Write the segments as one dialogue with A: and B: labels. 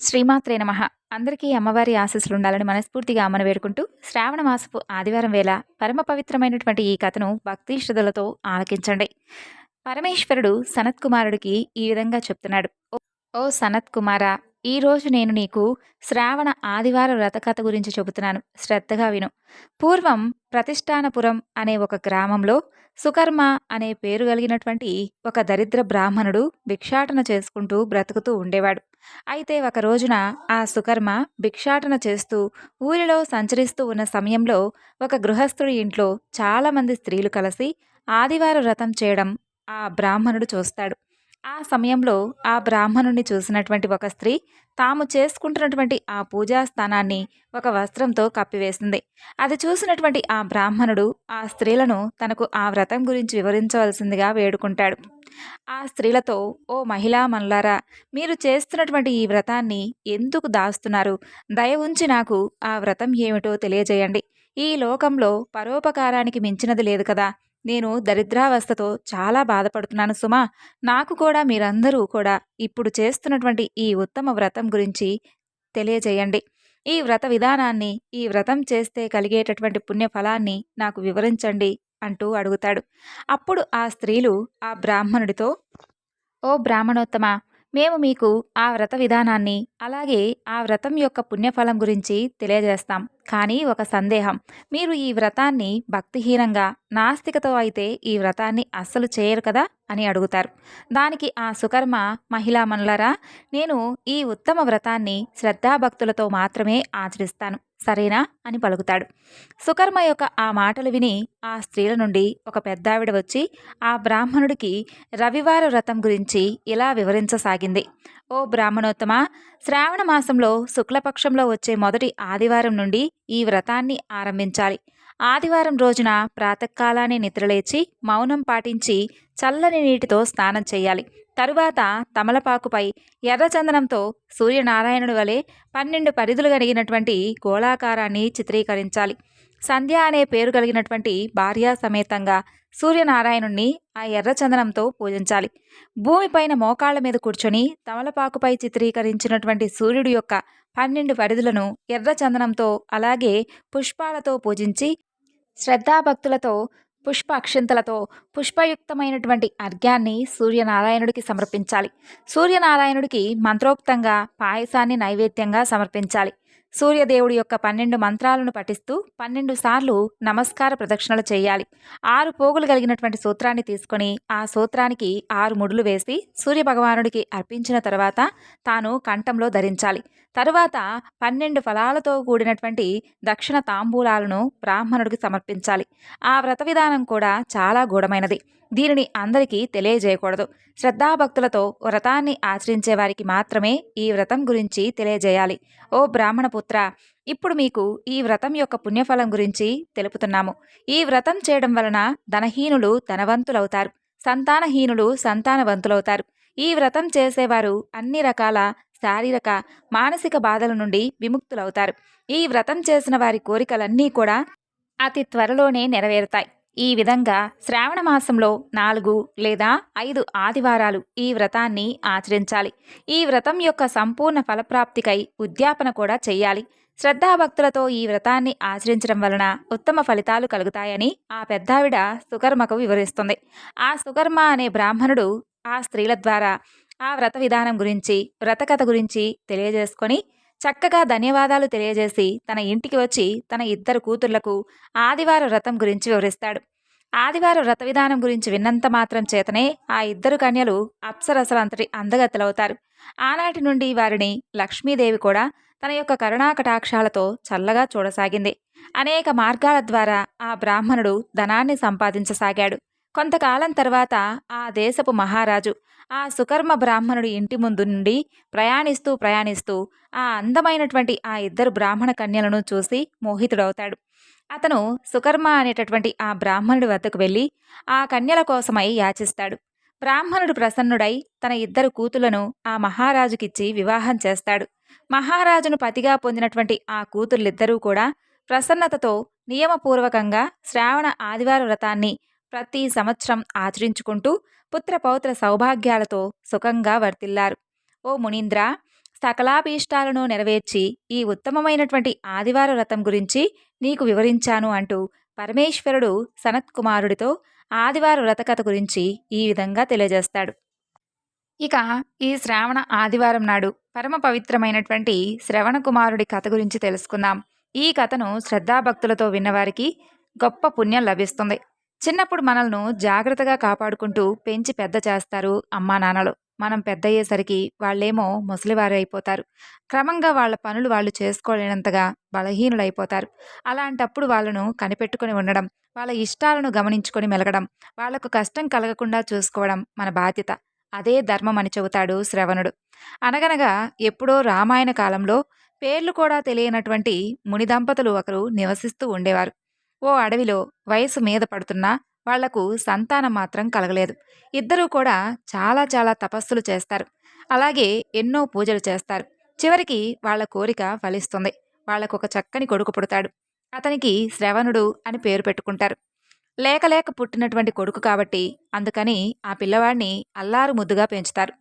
A: శ్రీమాత్రే నమ. అందరికీ అమ్మవారి ఆశీస్సులు ఉండాలని మనస్ఫూర్తిగా అమ్మను వేడుకుంటూ శ్రావణ మాసపు ఆదివారం వేళ పరమ పవిత్రమైనటువంటి ఈ కథను భక్తి శ్రద్ధలతో ఆలకించండి. పరమేశ్వరుడు సనత్ కుమారుడికి ఈ విధంగా చెప్తున్నాడు. "ఓ- ఓ సనత్ కుమార ఈరోజు నేను నీకు శ్రావణ ఆదివార వ్రత కథ గురించి చెబుతున్నాను. శ్రద్ధగా విను. పూర్వం ప్రతిష్టానపురం అనే ఒక గ్రామంలో సుకర్మ అనే పేరు కలిగినటువంటి ఒక దరిద్ర బ్రాహ్మణుడు భిక్షాటన చేసుకుంటూ బ్రతుకుతూ ఉండేవాడు. అయితే ఒక రోజున ఆ సుకర్మ భిక్షాటన చేస్తూ ఊరిలో సంచరిస్తూ ఉన్న సమయంలో ఒక గృహస్థుడి ఇంట్లో చాలామంది స్త్రీలు కలిసి ఆదివార వ్రతం చేయడం ఆ బ్రాహ్మణుడు చూస్తాడు. ఆ సమయంలో ఆ బ్రాహ్మణుడిని చూసినటువంటి ఒక స్త్రీ తాము చేసుకుంటున్నటువంటి ఆ పూజా స్థానాన్ని ఒక వస్త్రంతో కప్పివేసింది. అది చూసినటువంటి ఆ బ్రాహ్మణుడు ఆ స్త్రీలను తనకు ఆ వ్రతం గురించి వివరించవలసిందిగా వేడుకుంటాడు. ఆ స్త్రీలతో ఓ మహిళా మనులారా మీరు చేస్తున్నటువంటి ఈ వ్రతాన్ని ఎందుకు దాస్తున్నారు? దయ ఉంచి నాకు ఆ వ్రతం ఏమిటో తెలియజేయండి. ఈ లోకంలో పరోపకారానికి మించినది లేదు కదా. నేను దరిద్రావస్థతో చాలా బాధపడుతున్నాను సుమా. నాకు కూడా మీరందరూ కూడా ఇప్పుడు చేస్తున్నటువంటి ఈ ఉత్తమ వ్రతం గురించి తెలియజేయండి. ఈ వ్రత విధానాన్ని ఈ వ్రతం చేస్తే కలిగేటటువంటి పుణ్యఫలాన్ని నాకు వివరించండి అంటూ అడుగుతాడు. అప్పుడు ఆ స్త్రీలు ఆ బ్రాహ్మణుడితో ఓ బ్రాహ్మణోత్తమ మేము మీకు ఆ వ్రత విధానాన్ని అలాగే ఆ వ్రతం యొక్క పుణ్యఫలం గురించి తెలియజేస్తాం. కానీ ఒక సందేహం. మీరు ఈ వ్రతాన్ని భక్తిహీనంగా నాస్తికతో అయితే ఈ వ్రతాన్ని అస్సలు చేయరు కదా? అని అడుగుతారు. దానికి ఆ సుకర్మ మహిళా మనులరా నేను ఈ ఉత్తమ వ్రతాన్ని శ్రద్ధాభక్తులతో మాత్రమే ఆచరిస్తాను. సరేనా అని పలుకుతాడు. సుకర్మ యొక్క ఆ మాటలు విని ఆ స్త్రీల నుండి ఒక పెద్దావిడ వచ్చి ఆ బ్రాహ్మణుడికి రవివార వ్రతం గురించి ఇలా వివరించసాగింది. ఓ బ్రాహ్మణోత్తమ శ్రావణ మాసంలో శుక్లపక్షంలో వచ్చే మొదటి ఆదివారం నుండి ఈ వ్రతాన్ని ఆరంభించాలి. ఆదివారం రోజున ప్రాతకాలాన్ని నిద్రలేచి మౌనం పాటించి చల్లని నీటితో స్నానం చేయాలి. తరువాత తమలపాకుపై ఎర్రచందనంతో సూర్యనారాయణుడి వలె పన్నెండు పరిధులు కలిగినటువంటి గోళాకారాన్ని చిత్రీకరించాలి. సంధ్య అనే పేరు కలిగినటువంటి భార్యా సమేతంగా సూర్యనారాయణుణ్ణి ఆ ఎర్రచందనంతో పూజించాలి. భూమిపైన మోకాళ్ళ మీద కూర్చొని తమలపాకుపై చిత్రీకరించినటువంటి సూర్యుడి యొక్క పన్నెండు పరిధులను ఎర్రచందనంతో అలాగే పుష్పాలతో పూజించి శ్రద్ధాభక్తులతో పుష్ప అక్షింతలతో పుష్పయుక్తమైనటువంటి అర్ఘ్యాన్ని సూర్యనారాయణుడికి సమర్పించాలి. సూర్యనారాయణుడికి మంత్రోక్తంగా పాయసాన్ని నైవేద్యంగా సమర్పించాలి. సూర్యదేవుడి యొక్క పన్నెండు మంత్రాలను పఠిస్తూ పన్నెండు సార్లు నమస్కార ప్రదక్షిణలు చేయాలి. ఆరు పోగులు కలిగినటువంటి సూత్రాన్ని తీసుకొని ఆ సూత్రానికి ఆరు ముడులు వేసి సూర్యభగవానుడికి అర్పించిన తర్వాత తాను కంఠంలో ధరించాలి. తరువాత పన్నెండు ఫలాలతో కూడినటువంటి దక్షిణ తాంబూలాలను బ్రాహ్మణుడికి సమర్పించాలి. ఆ వ్రత విధానం కూడా చాలా గూఢమైనది. దీనిని అందరికీ తెలియజేయకూడదు. శ్రద్ధాభక్తులతో వ్రతాన్ని ఆచరించే వారికి మాత్రమే ఈ వ్రతం గురించి తెలియజేయాలి. ఓ బ్రాహ్మణపుత్ర ఇప్పుడు మీకు ఈ వ్రతం యొక్క పుణ్యఫలం గురించి తెలుపుతున్నాము. ఈ వ్రతం చేయడం వలన ధనహీనులు ధనవంతులవుతారు. సంతానహీనులు సంతానవంతులవుతారు. ఈ వ్రతం చేసేవారు అన్ని రకాల శారీరక మానసిక బాధల నుండి విముక్తులవుతారు. ఈ వ్రతం చేసిన వారి కోరికలన్నీ కూడా అతి త్వరలోనే నెరవేరుతాయి. ఈ విధంగా శ్రావణ మాసంలో నాలుగు లేదా ఐదు ఆదివారాలు ఈ వ్రతాన్ని ఆచరించాలి. ఈ వ్రతం యొక్క సంపూర్ణ ఫలప్రాప్తికై ఉద్యాపన కూడా చేయాలి. శ్రద్ధాభక్తులతో ఈ వ్రతాన్ని ఆచరించడం వలన ఉత్తమ ఫలితాలు కలుగుతాయని ఆ పెద్దావిడ సుకర్మకు వివరిస్తుంది. ఆ సుకర్మ అనే బ్రాహ్మణుడు ఆ స్త్రీల ద్వారా ఆ వ్రత విధానం గురించి వ్రతకథ గురించి తెలియజేసుకొని చక్కగా ధన్యవాదాలు తెలియజేసి తన ఇంటికి వచ్చి తన ఇద్దరు కూతుర్లకు ఆదివార వ్రతం గురించి వివరిస్తాడు. ఆదివార వ్రత విధానం గురించి విన్నంత మాత్రం చేతనే ఆ ఇద్దరు కన్యలు అప్సరసలంతటి అందగత్తెలవుతారు. ఆనాటి నుండి వారిని లక్ష్మీదేవి కూడా తన యొక్క కరుణాకటాక్షాలతో చల్లగా చూడసాగింది. అనేక మార్గాల ద్వారా ఆ బ్రాహ్మణుడు ధనాన్ని సంపాదించసాగాడు. కొంతకాలం తర్వాత ఆ దేశపు మహారాజు ఆ సుకర్మ బ్రాహ్మణుడి ఇంటి ముందు నుండి ప్రయాణిస్తూ ప్రయాణిస్తూ ఆ అందమైనటువంటి ఆ ఇద్దరు బ్రాహ్మణ కన్యలను చూసి మోహితుడవుతాడు. అతను సుకర్మ అనేటటువంటి ఆ బ్రాహ్మణుడి వద్దకు వెళ్ళి ఆ కన్యల కోసమై యాచిస్తాడు. బ్రాహ్మణుడు ప్రసన్నుడై తన ఇద్దరు కూతులను ఆ మహారాజుకిచ్చి వివాహం చేస్తాడు. మహారాజును పతిగా పొందినటువంటి ఆ కూతుర్లిద్దరూ కూడా ప్రసన్నతతో నియమపూర్వకంగా శ్రావణ ఆదివార వ్రతాన్ని ప్రతి సంవత్సరం ఆచరించుకుంటూ పుత్ర పౌత్ర సౌభాగ్యాలతో సుఖంగా వర్తిల్లారు. ఓ మునీంద్ర సకలాభీష్టాలను నెరవేర్చి ఈ ఉత్తమమైనటువంటి ఆదివార వ్రతం గురించి నీకు వివరించాను అంటూ పరమేశ్వరుడు సనత్ కుమారుడితో ఆదివార వ్రతకథ గురించి ఈ విధంగా తెలియజేస్తాడు. ఇక ఈ శ్రావణ ఆదివారం నాడు పరమ పవిత్రమైనటువంటి శ్రవణ కుమారుడి కథ గురించి తెలుసుకుందాం. ఈ కథను శ్రద్ధాభక్తులతో విన్నవారికి గొప్ప పుణ్యం లభిస్తుంది. చిన్నప్పుడు మనల్ని జాగ్రత్తగా కాపాడుకుంటూ పెంచి పెద్ద చేస్తారు అమ్మా నాన్నలు మనం పెద్ద అయ్యేసరికి వాళ్ళేమో ముసలివారు అయిపోతారు. క్రమంగా వాళ్ళ పనులు వాళ్ళు చేసుకోలేనంతగా బలహీనులైపోతారు. అలాంటప్పుడు వాళ్ళను కనిపెట్టుకుని ఉండడం వాళ్ళ ఇష్టాలను గమనించుకొని మెలగడం వాళ్ళకు కష్టం కలగకుండా చూసుకోవడం మన బాధ్యత. అదే ధర్మం అని చెబుతాడు శ్రవణుడు. అనగనగా ఎప్పుడో రామాయణ కాలంలో పేర్లు కూడా తెలియనటువంటి ముని దంపతులు ఒకరు నివసిస్తూ ఉండేవారు. ఓ అడవిలో వయసు మీద పడుతున్నా వాళ్ళకు సంతానం మాత్రం కలగలేదు. ఇద్దరూ కూడా చాలా చాలా తపస్సులు చేస్తారు. అలాగే ఎన్నో పూజలు చేస్తారు. చివరికి వాళ్ళ కోరిక ఫలిస్తుంది. వాళ్ళకు చక్కని కొడుకు పుడతాడు. అతనికి శ్రవణుడు అని పేరు పెట్టుకుంటారు. లేక లేక పుట్టినటువంటి కొడుకు కాబట్టి అందుకని ఆ పిల్లవాడిని అల్లారు ముద్దుగా పెంచుతారు.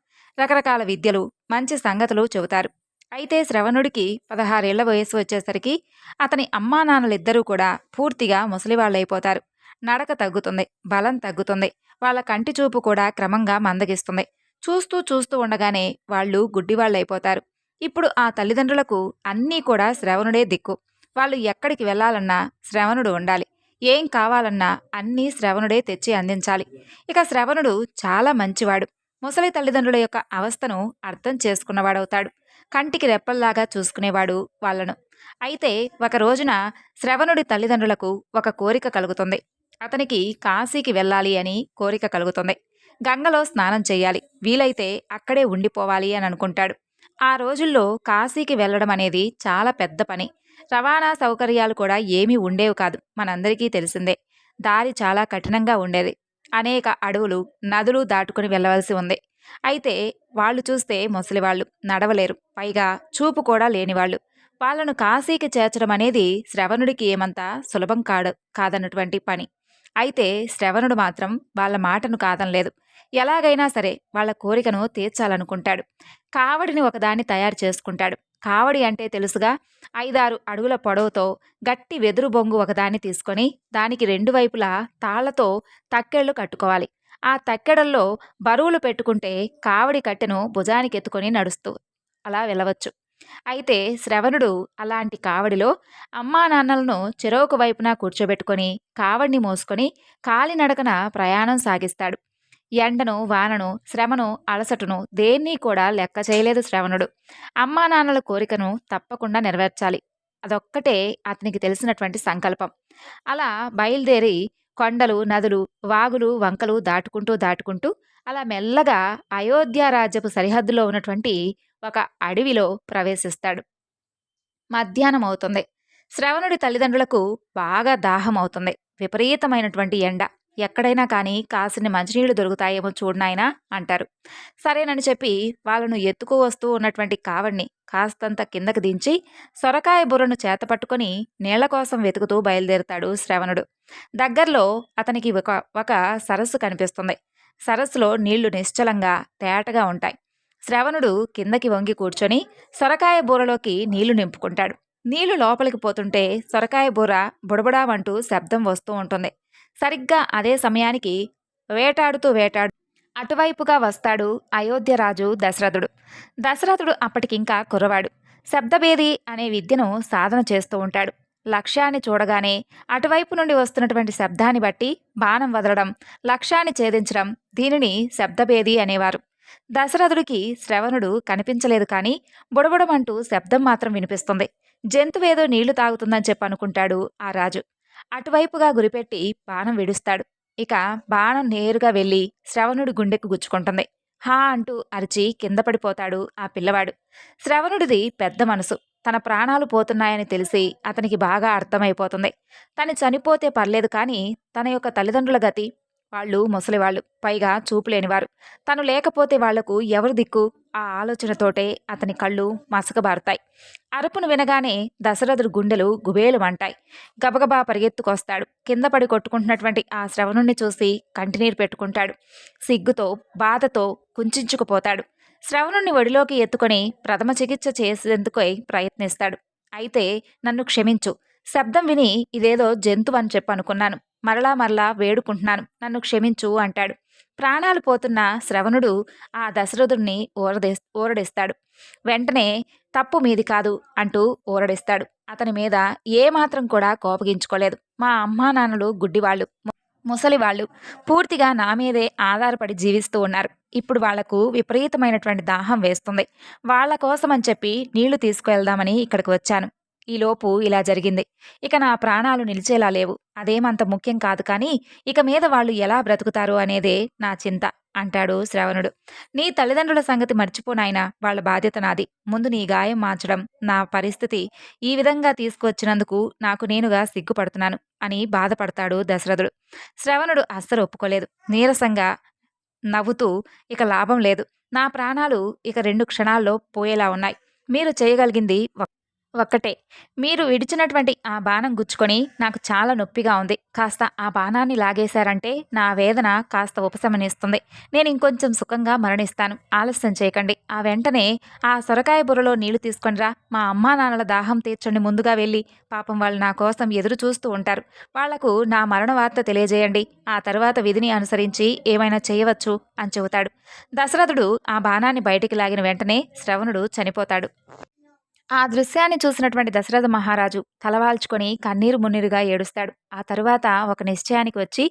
A: రకరకాల విద్యలు మంచి సంగతులు చెబుతారు. అయితే శ్రవణుడికి పదహారేళ్ళ వయసు వచ్చేసరికి అతని అమ్మా నాన్నలిద్దరూ కూడా పూర్తిగా ముసలివాళ్ళైపోతారు. నడక తగ్గుతుంది బలం తగ్గుతుంది వాళ్ళ కంటి చూపు కూడా క్రమంగా మందగిస్తుంది. చూస్తూ చూస్తూ ఉండగానే వాళ్ళు గుడ్డివాళ్ళైపోతారు. ఇప్పుడు ఆ తల్లిదండ్రులకు అన్నీ కూడా శ్రవణుడే దిక్కు. వాళ్ళు ఎక్కడికి వెళ్ళాలన్నా శ్రవణుడు ఉండాలి. ఏం కావాలన్నా అన్నీ శ్రవణుడే తెచ్చి అందించాలి. ఇక శ్రవణుడు చాలా మంచివాడు. ముసలి తల్లిదండ్రుల యొక్క అవస్థను అర్థం చేసుకున్నవాడవుతాడు. కంటికి రెప్పల్లాగా చూసుకునేవాడు వాళ్ళను అయితే ఒక రోజున శ్రవణుడి తల్లిదండ్రులకు ఒక కోరిక కలుగుతుంది. అతనికి కాశీకి వెళ్ళాలి అని కోరిక కలుగుతుంది. గంగలో స్నానం చేయాలి. వీలైతే అక్కడే ఉండిపోవాలి అని అనుకుంటాడు. ఆ రోజుల్లో కాశీకి వెళ్ళడం అనేది చాలా పెద్ద పని. రవాణా సౌకర్యాలు కూడా ఏమీ ఉండేవి కాదు. మనందరికీ తెలిసిందే. దారి చాలా కఠినంగా ఉండేది. అనేక అడవులు నదులు దాటుకుని వెళ్ళవలసి ఉంది. అయితే వాళ్ళు చూస్తే ముసలివాళ్ళు నడవలేరు. పైగా చూపు కూడా లేనివాళ్ళు. వాళ్ళను కాశీకి చేర్చడం అనేది శ్రవణుడికి ఏమంత సులభం కాడు కాదన్నటువంటి పని. అయితే శ్రవణుడు మాత్రం వాళ్ళ మాటను కాదనలేదు. ఎలాగైనా సరే వాళ్ళ కోరికను తీర్చాలనుకుంటాడు. కావడిని ఒకదాన్ని తయారు చేసుకుంటాడు. కావడి అంటే తెలుసుగా ఐదారు అడుగుల పొడవుతో గట్టి వెదురు బొంగు ఒకదాన్ని తీసుకొని దానికి రెండు వైపులా తాళ్ళతో తక్కెళ్ళు కట్టుకోవాలి. ఆ తక్కెడల్లో బరువులు పెట్టుకుంటే కావడి కట్టెను భుజానికి ఎత్తుకొని నడుస్తూ అలా వెళ్ళవచ్చు. అయితే శ్రవణుడు అలాంటి కావడిలో అమ్మా నాన్నలను చెరోకు వైపున కూర్చోబెట్టుకొని కావడిని మోసుకొని కాలినడకన ప్రయాణం సాగిస్తాడు. ఎండను వానను శ్రమను అలసటను దేన్ని కూడా లెక్క చేయలేదు శ్రవణుడు. అమ్మా నాన్నల కోరికను తప్పకుండా నెరవేర్చాలి. అదొక్కటే అతనికి తెలిసినటువంటి సంకల్పం. అలా బయలుదేరి కొండలు నదులు వాగులు వంకలు దాటుకుంటూ దాటుకుంటూ అలా మెల్లగా అయోధ్య రాజ్యపు సరిహద్దులో ఉన్నటువంటి ఒక అడవిలో ప్రవేశిస్తాడు. మధ్యాహ్నం అవుతుంది. శ్రవణుడి తల్లిదండ్రులకు బాగా దాహం అవుతుంది. విపరీతమైనటువంటి ఎండ. ఎక్కడైనా కానీ కాసిని మంచినీళ్ళు దొరుకుతాయేమో చూడనాయనా అంటారు. సరేనని చెప్పి వాళ్ళను ఎత్తుకు వస్తూ ఉన్నటువంటి కావడిని కాస్తంత కిందకు దించి సొరకాయ బుర్రను చేతపట్టుకుని నీళ్ళ కోసం వెతుకుతూ బయలుదేరుతాడు శ్రవణుడు. దగ్గరలో అతనికి ఒక ఒక సరస్సు కనిపిస్తుంది. సరస్సులో నీళ్ళు నిశ్చలంగా తేటగా ఉంటాయి. శ్రవణుడు కిందకి వంగి కూర్చొని సొరకాయ బూరలోకి నీళ్ళు నింపుకుంటాడు. నీళ్ళు లోపలికి పోతుంటే సొరకాయ బూర బుడబుడామంటూ శబ్దం వస్తూ ఉంటుంది. సరిగ్గా అదే సమయానికి వేటాడుతూ వేటాడు. అటువైపుగా వస్తాడు అయోధ్యరాజు దశరథుడు. దశరథుడు అప్పటికింకా కుర్రవాడు. శబ్దభేది అనే విద్యను సాధన చేస్తూ ఉంటాడు. లక్ష్యాన్ని చూడగానే అటువైపు నుండి వస్తున్నటువంటి శబ్దాన్ని బట్టి బాణం వదలడం లక్ష్యాన్ని ఛేదించడం దీనిని శబ్దభేది అనేవారు. దశరథుడికి శ్రవణుడు కనిపించలేదు కానీ బుడబుడమంటూ శబ్దం మాత్రం వినిపిస్తుంది. జంతువేదో నీళ్ళు తాగుతుందని చెప్పి అనుకుంటాడు ఆ రాజు. అటువైపుగా గురిపెట్టి బాణం విడుస్తాడు. ఇక బాణం నేరుగా వెళ్ళి శ్రవణుడి గుండెకు గుచ్చుకుంటుంది. హా అంటూ అరిచి కింద పడిపోతాడు ఆ పిల్లవాడు. శ్రవణుడిది పెద్ద మనసు. తన ప్రాణాలు పోతున్నాయని తెలిసి అతనికి బాగా అర్థమైపోతుంది. తను చనిపోతే పర్లేదు కానీ తన యొక్క తల్లిదండ్రుల గతి వాళ్ళు ముసలివాళ్ళు. పైగా చూపులేనివారు. తను లేకపోతే వాళ్ళకు ఎవరు దిక్కు? ఆ ఆలోచనతోటే అతని కళ్ళు మసకబారుతాయి. అరుపును వినగానే దశరథుడు గుండెలు గుబేలు అంటాయి గబగబా పరిగెత్తుకొస్తాడు. కింద పడి కొట్టుకుంటున్నటువంటి ఆ శ్రవణుణ్ణి చూసి కంటినీరు పెట్టుకుంటాడు. సిగ్గుతో బాధతో కుంచుకుపోతాడు. శ్రవణుణ్ణి ఒడిలోకి ఎత్తుకొని ప్రథమ చికిత్స చేసేందుకై ప్రయత్నిస్తాడు. అయితే నన్ను క్షమించు. శబ్దం విని ఇదేదో జంతువు అని చెప్పనుకున్నాను. మరలా మరలా వేడుకుంటున్నాను. నన్ను క్షమించు అంటాడు. ప్రాణాలు పోతున్న శ్రవణుడు ఆ దశరథుడిని ఊరదే ఊరడిస్తాడు. వెంటనే తప్పు మీది కాదు అంటూ ఊరడిస్తాడు. అతని మీద ఏమాత్రం కూడా కోపగించుకోలేదు. మా అమ్మా నాన్నలు గుడ్డివాళ్ళు ముసలి ముసలివాళ్ళు పూర్తిగా నా మీదే ఆధారపడి జీవిస్తూ ఉన్నారు. ఇప్పుడు వాళ్ళకు విపరీతమైనటువంటి దాహం వేస్తుంది. వాళ్ళ కోసం అని చెప్పి నీళ్ళు తీసుకువెళ్దామని ఇక్కడికి వచ్చాను. ఈలోపు ఇలా జరిగింది. ఇక నా ప్రాణాలు నిలిచేలా లేవు. అదేమంత ముఖ్యం కాదు కానీ ఇక మీద వాళ్ళు ఎలా బ్రతుకుతారు అనేదే నా చింత అంటాడు శ్రవణుడు. నీ తల్లిదండ్రుల సంగతి మర్చిపోనాయనా వాళ్ళ బాధ్యత నాది. ముందు నీ గాయం మార్చడం నా పరిస్థితి ఈ విధంగా తీసుకువచ్చినందుకు నాకు నేనుగా సిగ్గుపడుతున్నాను అని బాధపడతాడు దశరథుడు. శ్రవణుడు అస్సలు ఒప్పుకోలేదు. నీరసంగా నవ్వుతూ ఇక లాభం లేదు. నా ప్రాణాలు ఇక రెండు క్షణాల్లో పోయేలా ఉన్నాయి. మీరు చేయగలిగింది ఒక్కటే. మీరు విడిచినటువంటి ఆ బాణం గుచ్చుకొని నాకు చాలా నొప్పిగా ఉంది. కాస్త ఆ బాణాన్ని లాగేశారంటే నా వేదన కాస్త ఉపశమనిస్తుంది. నేను ఇంకొంచెం సుఖంగా మరణిస్తాను. ఆలస్యం చేయకండి. ఆ వెంటనే ఆ సొరకాయ బుర్రలో నీళ్ళు తీసుకొనిరా మా అమ్మా నాన్నల దాహం తీర్చండి ముందుగా వెళ్ళి. పాపం వాళ్ళు నా కోసం ఎదురు చూస్తూ ఉంటారు. వాళ్ళకు నా మరణ వార్త తెలియజేయండి. ఆ తర్వాత విధిని అనుసరించి ఏమైనా చేయవచ్చు అని చెబుతాడు. దశరథుడు ఆ బాణాన్ని బయటికి లాగిన వెంటనే శ్రవణుడు చనిపోతాడు. ఆ దృశ్యాన్ని చూసినటువంటి దశరథ మహారాజు తలవాల్చుకొని కన్నీరు మున్నీరుగా ఏడుస్తాడు. ఆ తరువాత ఒక నిశ్చయానికి వచ్చి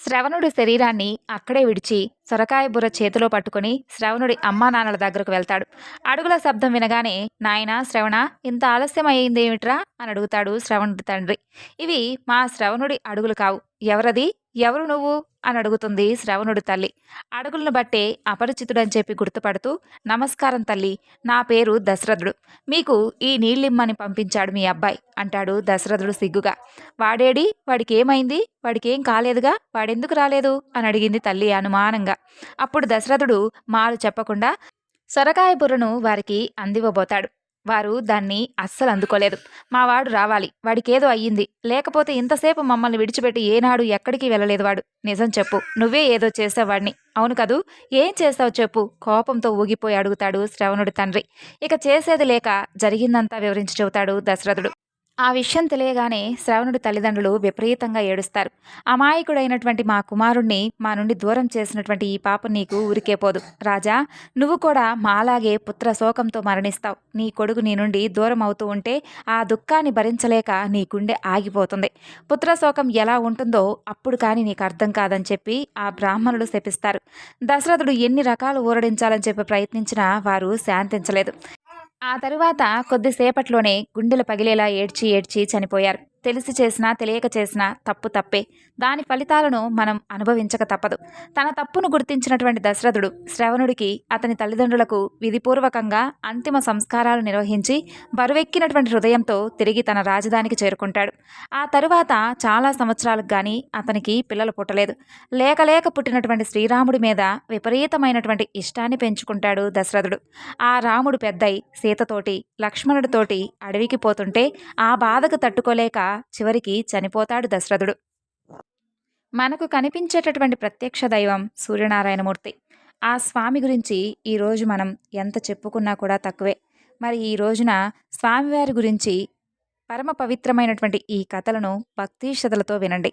A: శ్రవణుడి శరీరాన్ని అక్కడే విడిచి సొరకాయ బుర్ర చేతిలో పట్టుకొని శ్రవణుడి అమ్మా నాన్నల దగ్గరకు వెళ్తాడు. అడుగుల శబ్దం వినగానే నాయనా శ్రవణ ఇంత ఆలస్యం అయ్యిందేమిట్రా? అని అడుగుతాడు శ్రవణుడి తండ్రి. ఇవి మా శ్రవణుడి అడుగులు కావు. ఎవరది? ఎవరు నువ్వు? అని అడుగుతుంది శ్రవణుడి తల్లి. అడుగులను బట్టే అపరిచితుడని చెప్పి గుర్తుపడుతూ నమస్కారం తల్లి నా పేరు దశరథుడు. మీకు ఈ నీళ్ళిమ్మని పంపించాడు మీ అబ్బాయి అంటాడు దశరథుడు సిగ్గుగా. వాడేడి? వాడికి ఏమైంది వాడికి ఏం కాలేదుగా? వాడెందుకు రాలేదు? అని అడిగింది తల్లి అనుమానంగా. అప్పుడు దశరథుడు మారు చెప్పకుండా సొరకాయ బుర్రను వారికి అందివ్వబోతాడు. వారు దాన్ని అస్సలు అందుకోలేదు. మా వాడు రావాలి. వాడికేదో అయ్యింది. లేకపోతే ఇంతసేపు మమ్మల్ని విడిచిపెట్టి ఏనాడు ఎక్కడికి వెళ్ళలేదు వాడు. నిజం చెప్పు. నువ్వే ఏదో చేసావాడిని అవును కదూ? ఏం చేస్తావు చెప్పు? కోపంతో ఊగిపోయి అడుగుతాడు శ్రవణుడి తండ్రి. ఇక చేసేది లేక జరిగిందంతా వివరించి చెబుతాడు దశరథుడు. ఆ విషయం తెలియగానే శ్రవణుడి తల్లిదండ్రులు విపరీతంగా ఏడుస్తారు. అమాయకుడైనటువంటి మా కుమారుణ్ణి మా నుండి దూరం చేసినటువంటి ఈ పాపం నీకు ఊరికే పోదు. రాజా నువ్వు కూడా మాలాగే పుత్ర శోకంతో మరణిస్తావు. నీ కొడుకు నీ నుండి దూరం అవుతూ ఉంటే ఆ దుఃఖాన్ని భరించలేక నీ గుండె ఆగిపోతుంది. పుత్ర శోకం ఎలా ఉంటుందో అప్పుడు కానీ నీకు అర్థం కాదని చెప్పి ఆ బ్రాహ్మణులు శపిస్తారు. దశరథుడు ఎన్ని రకాలు ఊరడించాలని చెప్పి ప్రయత్నించినా వారు శాంతించలేదు. ఆ తరువాత కొద్దిసేపట్లోనే గుండెలు పగిలేలా ఏడ్చి ఏడ్చి చనిపోయారు. తెలిసి చేసినా తెలియక చేసినా తప్పు తప్పే. దాని ఫలితాలను మనం అనుభవించక తప్పదు. తన తప్పును గుర్తించినటువంటి దశరథుడు శ్రవణుడికి అతని తల్లిదండ్రులకు విధిపూర్వకంగా అంతిమ సంస్కారాలు నిర్వహించి బరువెక్కినటువంటి హృదయంతో తిరిగి తన రాజధానికి చేరుకుంటాడు. ఆ తరువాత చాలా సంవత్సరాలకు గాని అతనికి పిల్లలు పుట్టలేదు. లేక లేక పుట్టినటువంటి శ్రీరాముడి మీద విపరీతమైనటువంటి ఇష్టాన్ని పెంచుకుంటాడు దశరథుడు. ఆ రాముడు పెద్దయి సీతతోటి లక్ష్మణుడితోటి అడవికి పోతుంటే ఆ బాధకు తట్టుకోలేక చివరికి చనిపోతాడు దశరథుడు. మనకు కనిపించేటటువంటి ప్రత్యక్ష దైవం సూర్యనారాయణమూర్తి. ఆ స్వామి గురించి ఈరోజు మనం ఎంత చెప్పుకున్నా కూడా తక్కువే. మరి ఈ రోజున స్వామివారి గురించి పరమ పవిత్రమైనటువంటి ఈ కథలను భక్తి శ్రద్ధలతో వినండి.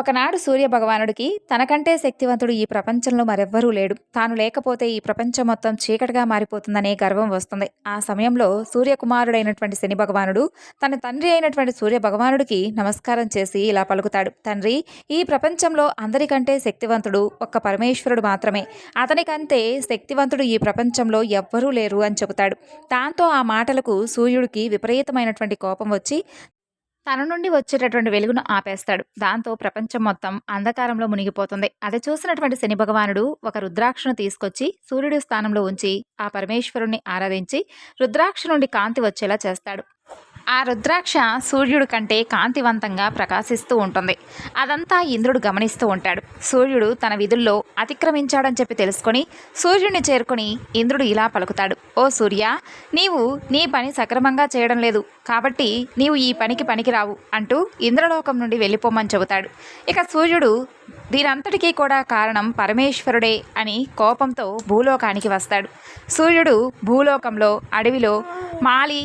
A: ఒకనాడు సూర్య భగవానుడికి తనకంటే శక్తివంతుడు ఈ ప్రపంచంలో మరెవ్వరూ లేడు. తాను లేకపోతే ఈ ప్రపంచం మొత్తం చీకటిగా మారిపోతుందనే గర్వం వస్తుంది. ఆ సమయంలో సూర్యకుమారుడైనటువంటి శని భగవానుడు తన తండ్రి అయినటువంటి సూర్య భగవానుడికి నమస్కారం చేసి ఇలా పలుకుతాడు. తండ్రి ఈ ప్రపంచంలో అందరికంటే శక్తివంతుడు ఒక్క పరమేశ్వరుడు మాత్రమే. అతనికంతే శక్తివంతుడు ఈ ప్రపంచంలో ఎవ్వరూ లేరు అని చెబుతాడు. దాంతో ఆ మాటలకు సూర్యుడికి విపరీతమైనటువంటి కోపం వచ్చి తన నుండి వచ్చేటటువంటి వెలుగును ఆపేస్తాడు. దాంతో ప్రపంచం మొత్తం అంధకారంలో మునిగిపోతుంది. అది చూసినటువంటి శని భగవానుడు ఒక రుద్రాక్షను తీసుకొచ్చి సూర్యుడి స్థానంలో ఉంచి ఆ పరమేశ్వరుణ్ణి ఆరాధించి రుద్రాక్ష నుండి కాంతి వచ్చేలా చేస్తాడు. ఆ రుద్రాక్ష సూర్యుడు కంటే కాంతివంతంగా ప్రకాశిస్తూ ఉంటుంది. అదంతా ఇంద్రుడు గమనిస్తూ ఉంటాడు. సూర్యుడు తన విధుల్లో అతిక్రమించాడని చెప్పి తెలుసుకొని సూర్యుడిని చేరుకొని ఇంద్రుడు ఇలా పలుకుతాడు. ఓ సూర్య నీవు నీ పని సక్రమంగా చేయడం లేదు. కాబట్టి నీవు ఈ పనికి పనికిరావు అంటూ ఇంద్రలోకం నుండి వెళ్ళిపోమని చెబుతాడు. ఇక సూర్యుడు దీనంతటికీ కూడా కారణం పరమేశ్వరుడే అని కోపంతో భూలోకానికి వస్తాడు. సూర్యుడు భూలోకంలో అడవిలో మాలి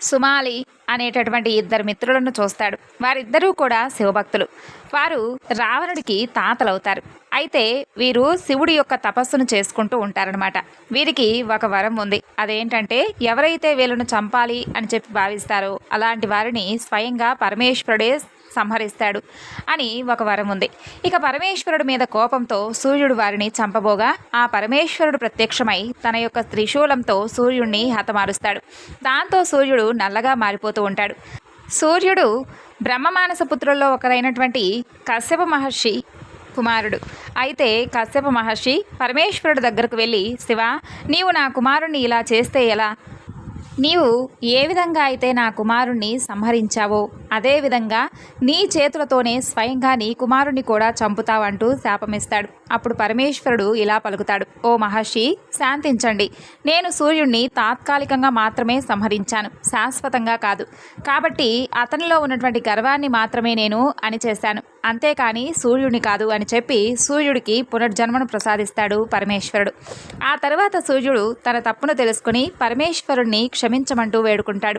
A: సుమాలి అనేటటువంటి ఇద్దరు మిత్రులను చూస్తాడు. వారిద్దరూ కూడా శివభక్తులు. వారు రావణుడికి తాతలవుతారు. అయితే వీరు శివుడి యొక్క తపస్సును చేసుకుంటూ ఉంటారనమాట వీరికి ఒక వరం ఉంది. అదేంటంటే ఎవరైతే వీళ్ళను చంపాలి అని చెప్పి భావిస్తారో అలాంటి వారిని స్వయంగా పరమేశ్వరుడే సంహరిస్తాడు అని ఒక వరం ఉంది. ఇక పరమేశ్వరుడు మీద కోపంతో సూర్యుడు వారిని చంపబోగా ఆ పరమేశ్వరుడు ప్రత్యక్షమై తన యొక్క త్రిశూలంతో సూర్యుడిని హతమారుస్తాడు. దాంతో సూర్యుడు నల్లగా మారిపోతూ ఉంటాడు. సూర్యుడు బ్రహ్మమానస పుత్రుల్లో ఒకరైనటువంటి కశ్యప మహర్షి కుమారుడు. అయితే కశ్యప మహర్షి పరమేశ్వరుడు దగ్గరకు వెళ్ళి శివ నీవు నా కుమారుణ్ణి ఇలా చేస్తే ఎలా? నీవు ఏ విధంగా అయితే నా కుమారుణ్ణి సంహరించావో అదేవిధంగా నీ చేతులతోనే స్వయంగా నీ కుమారుణ్ణి కూడా చంపుతావంటూ శాపమిస్తాడు. అప్పుడు పరమేశ్వరుడు ఇలా పలుకుతాడు. ఓ మహర్షి శాంతించండి. నేను సూర్యుణ్ణి తాత్కాలికంగా మాత్రమే సంహరించాను. శాశ్వతంగా కాదు. కాబట్టి అతనిలో ఉన్నటువంటి గర్వాన్ని మాత్రమే నేను అనిచేశాను అంతేకాని సూర్యుడిని కాదు అని చెప్పి సూర్యుడికి పునర్జన్మను ప్రసాదిస్తాడు పరమేశ్వరుడు. ఆ తర్వాత సూర్యుడు తన తప్పును తెలుసుకుని పరమేశ్వరుణ్ణి క్షమించమంటూ వేడుకుంటాడు.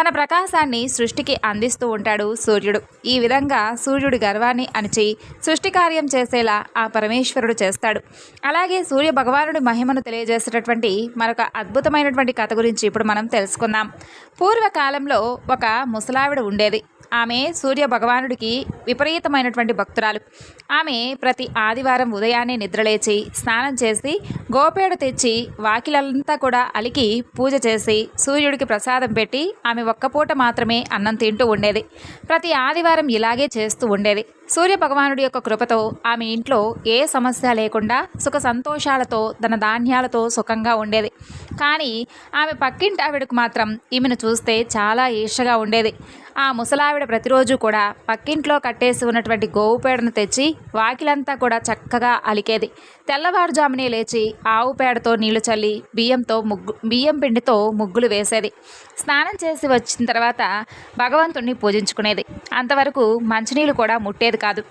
A: తన ప్రకాశాన్ని సృష్టికి అందిస్తూ ఉంటాడు సూర్యుడు. ఈ విధంగా సూర్యుడి గర్వాన్ని అణిచి సృష్టి కార్యం చేసేలా ఆ పరమేశ్వరుడు చేస్తాడు. అలాగే సూర్య భగవానుడి మహిమను తెలియజేసేటటువంటి మరొక అద్భుతమైనటువంటి కథ గురించి ఇప్పుడు మనం తెలుసుకుందాం. పూర్వకాలంలో ఒక ముసలావిడ ఉండేది. ఆమె సూర్య భగవానుడికి విపరీతమైనటువంటి భక్తురాలు. ఆమె ప్రతి ఆదివారం ఉదయాన్నే నిద్రలేచి స్నానం చేసి గోపేడు తెచ్చి వాకిలంతా కూడా అలికి పూజ చేసి సూర్యుడికి ప్రసాదం పెట్టి ఆమె ఒక్కపూట మాత్రమే అన్నం తింటూ ఉండేది. ప్రతి ఆదివారం ఇలాగే చేస్తూ ఉండేది. సూర్య భగవానుడి యొక్క కృపతో ఆమె ఇంట్లో ఏ సమస్య లేకుండా సుఖ సంతోషాలతో తన ధాన్యాలతో సుఖంగా ఉండేది. కానీ ఆమె పక్కింటి ఆవిడకు మాత్రం ఈమెను చూస్తే చాలా ఈర్షగా ఉండేది. ఆ ముసలావిడ ప్రతిరోజు కూడా పక్కింట్లో కట్టేసి ఉన్నటువంటి గోవు పేడను తెచ్చి వాకిలంతా కూడా చక్కగా అలికేది. తెల్లవారుజామునే లేచి ఆవు పేడతో నీళ్ళు చల్లి బియ్యంతో ముగ్గు బియ్యం పిండితో ముగ్గులు వేసేది. స్నానం చేసి వచ్చిన తర్వాత భగవంతుణ్ణి పూజించుకునేది. అంతవరకు మంచినీళ్ళు కూడా ముట్టేది కాదు.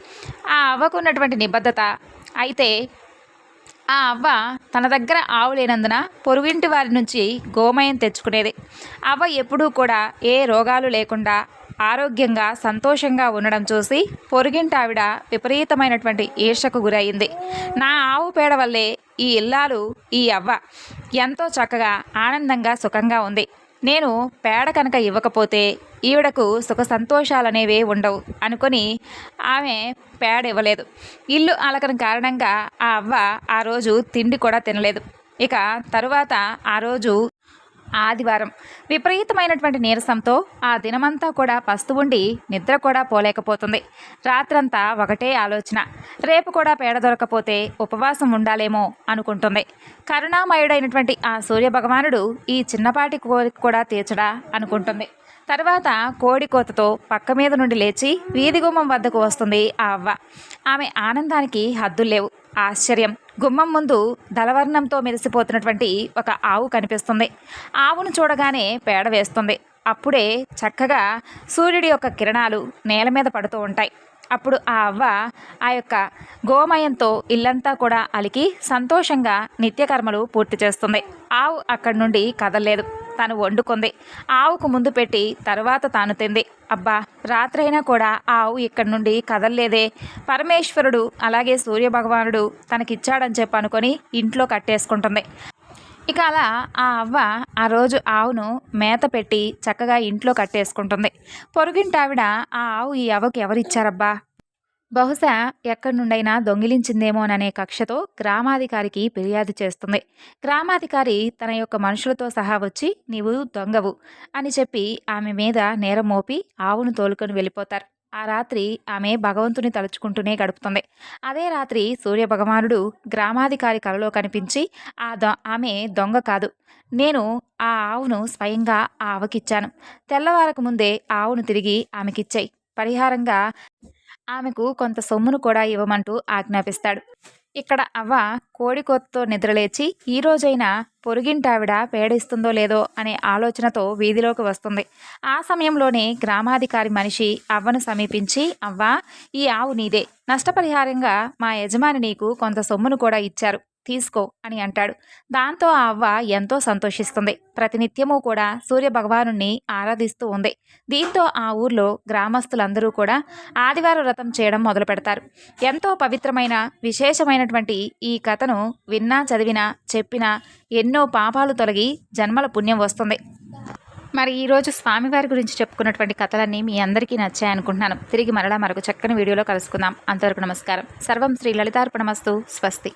A: ఆ అవ్వకున్నటువంటి నిబద్ధత అయితే ఆ అవ్వ తన దగ్గర ఆవు లేనందున పొరుగింటి వారి నుంచి గోమయం తెచ్చుకునేది. అవ్వ ఎప్పుడూ కూడా ఏ రోగాలు లేకుండా ఆరోగ్యంగా సంతోషంగా ఉండడం చూసి పొరుగింటావిడ విపరీతమైనటువంటి ఈర్షకు గురయింది నా ఆవు పేడ వల్లే ఈ ఇల్లాలు ఈ అవ్వ ఎంతో చక్కగా ఆనందంగా సుఖంగా ఉంది. నేను పేడ కనుక ఇవ్వకపోతే ఈవిడకు సుఖ సంతోషాలనేవే ఉండవు అనుకొని ఆమె పేడ ఇవ్వలేదు. ఇల్లు అలకని కారణంగా ఆ అవ్వ ఆ రోజు తిండి కూడా తినలేదు. ఇక తరువాత ఆ రోజు ఆదివారం. విపరీతమైనటువంటి నీరసంతో ఆ దినమంతా కూడా పస్తు ఉండి నిద్ర కూడా పోలేకపోతుంది. రాత్రంతా ఒకటే ఆలోచన. రేపు కూడా పేడ దొరకపోతే ఉపవాసం ఉండాలేమో అనుకుంటుంది. కరుణామయుడైనటువంటి ఆ సూర్య భగవానుడు ఈ చిన్నపాటి కోరిక కూడా తీర్చడా అనుకుంటుంది. తర్వాత కోడి కోతతో పక్క మీద నుండి లేచి వీధి గుమ్మం వద్దకు వస్తుంది ఆ అవ్వ. ఆమె ఆనందానికి హద్దులు లేవు. ఆశ్చర్యం. గుమ్మం ముందు దళవర్ణంతో మెరిసిపోతున్నటువంటి ఒక ఆవు కనిపిస్తుంది. ఆవును చూడగానే పేడ వేస్తుంది. అప్పుడే చక్కగా సూర్యుడి యొక్క కిరణాలు నేల మీద పడుతూ ఉంటాయి. అప్పుడు ఆ అవ్వ ఆ యొక్క గోమయంతో ఇల్లంతా కూడా అలికి సంతోషంగా నిత్యకర్మలు పూర్తి చేస్తుంది. ఆవు అక్కడి నుండి కదలలేదు. తను వండుకుంది. ఆవుకు ముందు పెట్టి తర్వాత తాను తింది. అబ్బా రాత్రైనా కూడా ఆ ఆవు ఇక్కడి నుండి కదల్లేదే. పరమేశ్వరుడు అలాగే సూర్యభగవానుడు తనకిచ్చాడని చెప్పి అనుకొని ఇంట్లో కట్టేసుకుంటుంది. ఇక అలా ఆ అవ్వ ఆ రోజు ఆవును మేత పెట్టి చక్కగా ఇంట్లో కట్టేసుకుంటుంది. పొరుగింటావిడ ఆ ఆవు ఈ అవ్వకి ఎవరిచ్చారబ్బా? బహుశా ఎక్కడి నుండైనా దొంగిలించిందేమోననే కక్షతో గ్రామాధికారికి ఫిర్యాదు చేస్తుంది. గ్రామాధికారి తన యొక్క మనుషులతో సహా వచ్చి నీవు దొంగవు అని చెప్పి ఆమె మీద నేరం మోపి ఆవును తోలుకొని వెళ్ళిపోతారు. ఆ రాత్రి ఆమె భగవంతుని తలుచుకుంటూనే గడుపుతుంది. అదే రాత్రి సూర్య భగవానుడు గ్రామాధికారి కలలో కనిపించి ఆ దొ ఆమె దొంగ కాదు. నేను ఆ ఆవును స్వయంగా ఆ ఆవకిచ్చాను. తెల్లవారకు ముందే ఆవును తిరిగి ఆమెకిచ్చాయి. పరిహారంగా ఆమెకు కొంత సొమ్మును కూడా ఇవ్వమంటూ ఆజ్ఞాపిస్తాడు. ఇక్కడ అవ్వ కోడికొత్తో నిద్రలేచి ఈ రోజైనా పొరుగింటావిడ పేడిస్తుందో లేదో అనే ఆలోచనతో వీధిలోకి వస్తుంది. ఆ సమయంలోనే గ్రామాధికారి మనిషి అవ్వను సమీపించి అవ్వ ఈ ఆవు నీదే. నష్టపరిహారంగా మా యజమాని నీకు కొంత సొమ్మును కూడా ఇచ్చారు. తీసుకో అని అంటాడు. దాంతో ఆ అవ్వ ఎంతో సంతోషిస్తుంది. ప్రతినిత్యము కూడా సూర్య భగవాను ఆరాధిస్తూ ఉంది. దీంతో ఆ ఊర్లో గ్రామస్తులందరూ కూడా ఆదివారం వ్రతం చేయడం మొదలు పెడతారు. ఎంతో పవిత్రమైన విశేషమైనటువంటి ఈ కథను విన్నా చదివినా చెప్పినా ఎన్నో పాపాలు తొలగి జన్మల పుణ్యం వస్తుంది. మరి ఈరోజు స్వామివారి గురించి చెప్పుకున్నటువంటి కథలన్నీ మీ అందరికీ నచ్చాయనుకుంటున్నాను తిరిగి మరలా మరొక చక్కని వీడియోలో కలుసుకుందాం. అంతవరకు నమస్కారం. సర్వం శ్రీ లలితార్పణమస్తు. స్వస్తి.